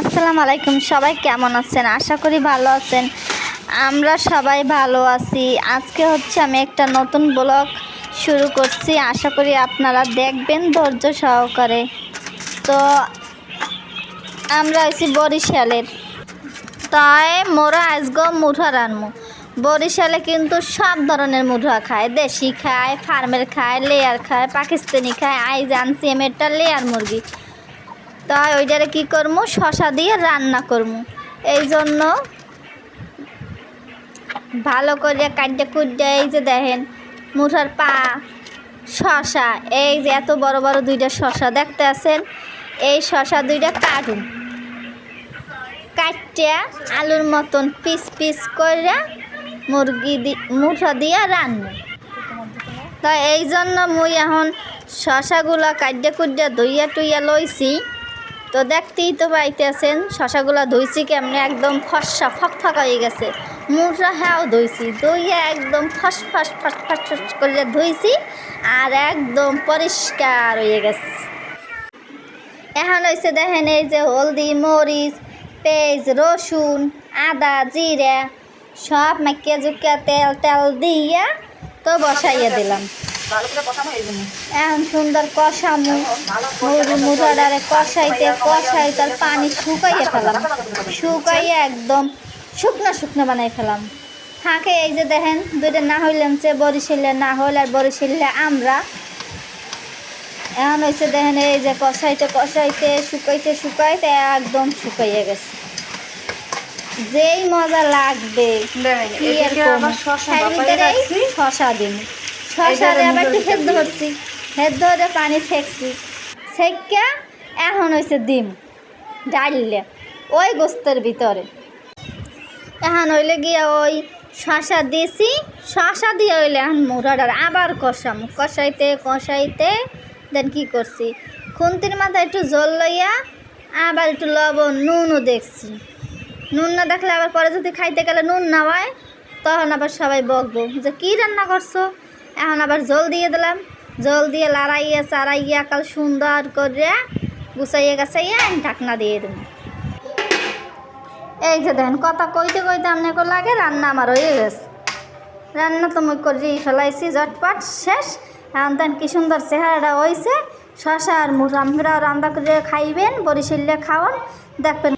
আসসালামু আলাইকুম, সবাই কেমন আছেন? আশা করি ভালো আছেন। আমরা সবাই ভালো আছি। আজকে হচ্ছে আমি একটা নতুন ব্লগ শুরু করছি। আশা করি আপনারা দেখবেন ধৈর্য সহকারে। তো আমরা হচ্ছি বরিশালের। তাই মোরা আজগো মুঠা রানমু বরিশালে কিন্তু সব ধরনের মুঠা খায়। দেশি খায়, ফার্মের খায়, লেয়ার খায়, পাকিস্তানি খায় আইজ আনছি আমি একটা লেয়ার মুরগি। তাই ওইটারে কী করব শশা দিয়ে রান্না করব এই জন্য ভালো করে কাটতে কুটতে এই যে দেখেন, মুঠার পা, শশা, এই যে এত বড় বড় দুইটা শশা দেখতে আছেন? এই শশা দুইটা কাটুন। কাটতে আলুর মতন পিস পিস করে মুরগি মুঠা দিয়ে রান্না। তা এই জন্য মুই এখন শশাগুলা কাটতে কুটতে ধুইয়া টুইয়া লইছি। তো দেখতেই তো পাইতেছেন, শশাগুলা ধুইছি কেমনে, একদম ফসা, ফকফকা হয়ে গেছে। মুঠা হ্যাঁ ধুইছি, ধুইয়া একদম ফস ফস ফস ফস ফস করে ধুইছি আর একদম পরিষ্কার হয়ে গেছে। এখন হয়েছে দেখেন এই যে হলদি, মরিচ, পেঁয়াজ, রসুন, আদা, জিরা, সব মাখিয়া জুকিয়া তেল তেল দিয়া তো বসাইয়া দিলাম। এখন সুন্দর কষামু। কষাইতে কষাইতে আর পানি শুকাইয়ে ফেলাম। শুকাইয়ে একদম শুকনো শুকনো বানাই ফেলাম। থাকে এই যে দেখেন দুইটা না হইলাম বরিশালে না হইলে আর বরিশালে আমরা। এখন হয়েছে দেখেন এই যে কষাইতে কষাইতে শুকাইতে শুকাইতে একদম শুকাইয়ে গেছে। যেই মজা লাগবে শশা দিন। শশা আবার একটু সেদ্ধ করছি সেদ্ধ হতে পানি ফেকছি সেকা এখন হয়েছে ডিম ডাললে ওই গোস্তের ভিতরে। এখন হইলে গিয়ে ওই শশা দিয়েছি শশা দিয়ে হইলে এখন মুড়াটার আবার কষাম। কষাইতে কষাইতে দেন কি করছি? খুন্তির মাথায় একটু জল লইয়া আবার একটু লবণ নুনও দেখছি। নুন না দেখলে আবার পরে যদি খাইতে গেলে নুন না হয় তখন আবার সবাই বকবো যে কী রান্না করছ? এখন আবার জল দিয়ে দিলাম। জল দিয়ে লাড়াইয়া চাড়াইয়া কাল সুন্দর করে গুছাইয়া গাছাইয়া আমি ঢাকনা দিয়ে দেবো এই যে দেখেন, কথা কইতে কইতে আপনাকে লাগে, রান্না আমার হয়ে গেছে। রান্না তো মুই করি ফেলাইছি, ঝটপট শেষ। এখন দেন কি সুন্দর চেহারাটা হয়েছে শশা আর আমরা রান্না করে খাইবেন বরিশালে খাওয়ান, দেখবেন